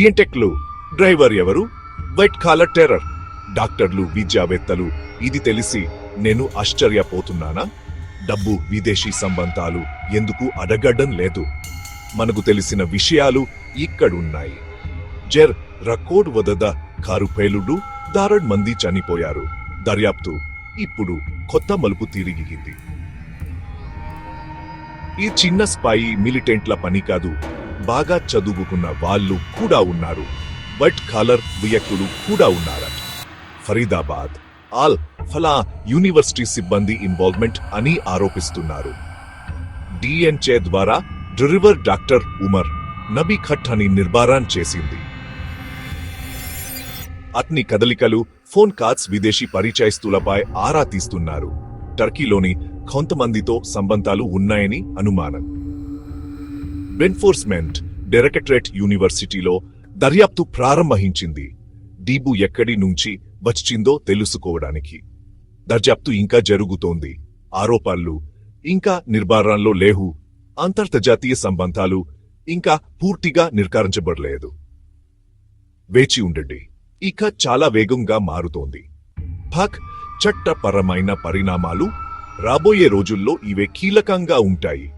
డిఎన్టెక్లు driver ఎవరు? White collar terror. డాక్టర్లు విద్యావేత్తలు ఇది తెలిసి నేను ఆశ్చర్యపోతున్నానా? డబ్బు విదేశీ సంబంధాలు ఎందుకు అడగడం లేదు? మనకు తెలిసిన విషయాలు ఇక్కడున్నాయి. జెర్ రకోడ్ వదద కారు పేలుడు దారడ్ మంది చనిపోయారు. దర్యాప్తు ఇప్పుడు కొత్త మలుపు తిరిగింది ఈ చిన్న స్పాయి మిలిటెంట్ల పని కాదు బాగా చదువుకున్న వాళ్ళు కూడా ఉన్నారు. వైట్ కాలర్ వ్యక్తులు కూడా ఉన్నారట. ఫరీదాబాద్ ఆల్ ఫలా యూనివర్సిటీ సిబ్బంది ఇన్వాల్వ్మెంట్ అని ఆరోపిస్తున్నారు. డిఎన్చే ద్వారా డ్రివర్ డాక్టర్ ఉమర్ నబీ ఖట్ అని నిర్భారాన్ చేసింది. అతని కదలికలు ఫోన్ కాల్స్ విదేశీ పరిచయస్తులపై ఆరా తీస్తున్నారు. టర్కీలోని కొంతమందితో సంబంధాలు ఉన్నాయని అనుమానం. ఎన్ఫోర్స్మెంట్ డైరెక్టరేట్ యూనివర్సిటీలో దర్యాప్తు ప్రారంభించింది డీబు ఎక్కడి నుంచి వచ్చిందో తెలుసుకోవడానికి. దర్యాప్తు ఇంకా జరుగుతోంది. ఆరోపణలు ఇంకా నిర్ధారణలో లేవు. అంతర్జాతీయ సంబంధాలు ఇంకా పూర్తిగా నిర్ధారించబడలేదు. వేచి ఉండండి. ఇక చాలా వేగంగా మారుతోంది. భక్ చట్టపరమైన పరిణామాలు రాబోయే రోజుల్లో ఇవే కీలకంగా ఉంటాయి.